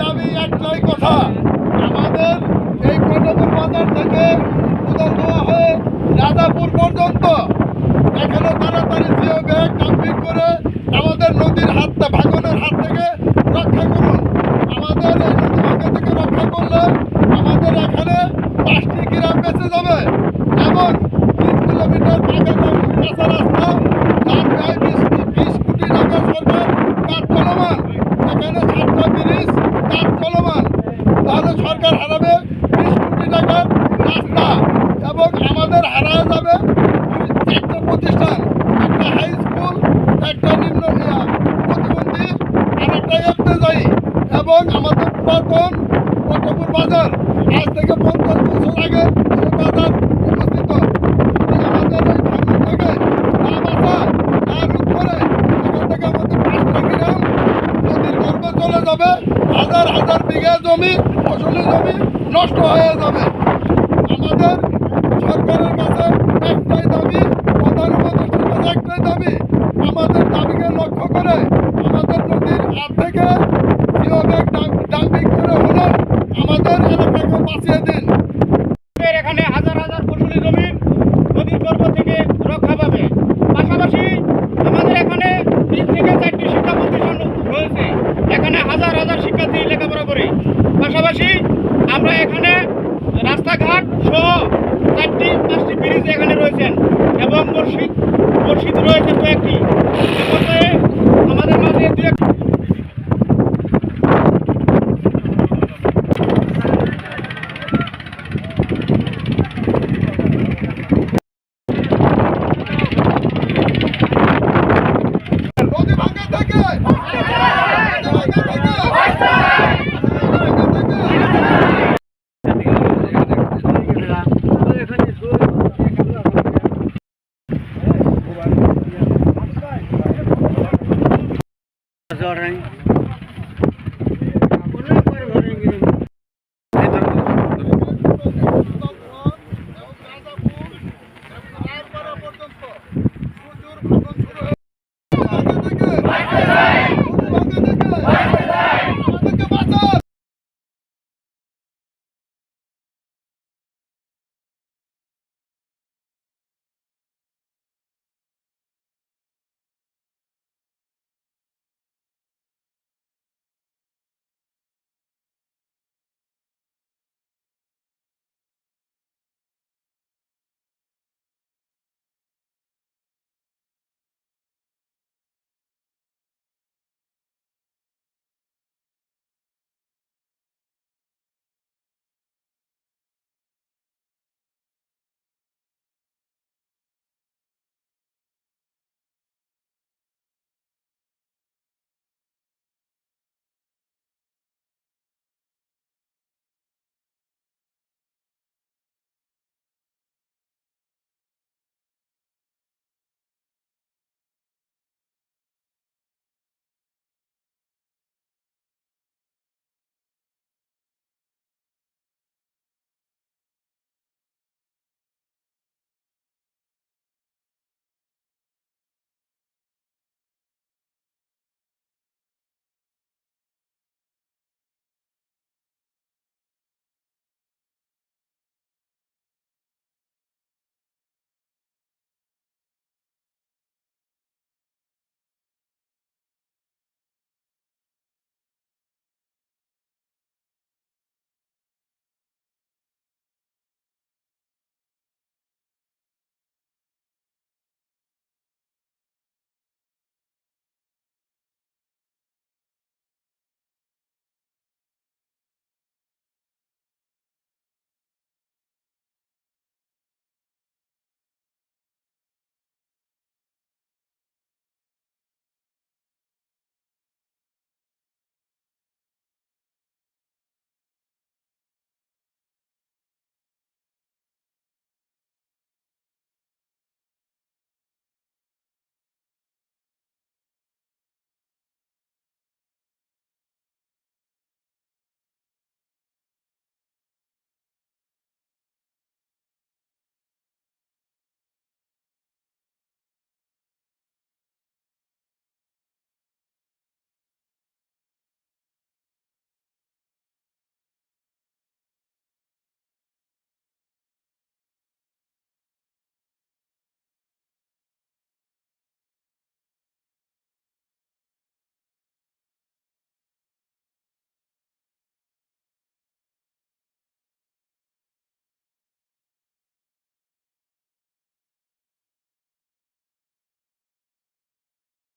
দাবি একটাই কথা আমাদের এই কটকের বাজার থেকে আমাদের হারায় যাবে। চারটে প্রতিষ্ঠান, একটা হাই স্কুল একটা নিম্ন প্রতিবন্ধী, আর একটা এফতেজাই এবং আমাদের পুরাতন কটপুর বাজার, আজ থেকে পঞ্চাশ বছর আগে বাজার করে যাবে। হাজার হাজার বিঘা জমি, ফসলি জমি নষ্ট হয়ে যাবে। সরকারের কাছে একটাই দাবি, প্রধান উপদেষ্টার কাছে একটাই দাবি, আমাদের দাবিকে লক্ষ্য করে আমাদের নদীর থেকে জিও ডাম্পিং করে হলেও আমাদের এলাকাকে বাঁচিয়ে দিন আমাদের এখানে হাজার হাজার ফসলি জমি নদীর গর্ভ থেকে রক্ষা পাবে পাশাপাশি আমাদের এখানে তিন থেকে চারটি শিক্ষা প্রতিষ্ঠান রয়েছে এখানে হাজার হাজার শিক্ষার্থী লেখাপড়া করে পাশাপাশি আমরা এখানে রাস্তাঘাট সহ চারটি পাঁচটি ব্রিজ এখানে রয়েছেন মসজিদ রয়েছে কয়েকটি। আমাদের মাঝে দু একটি থেকে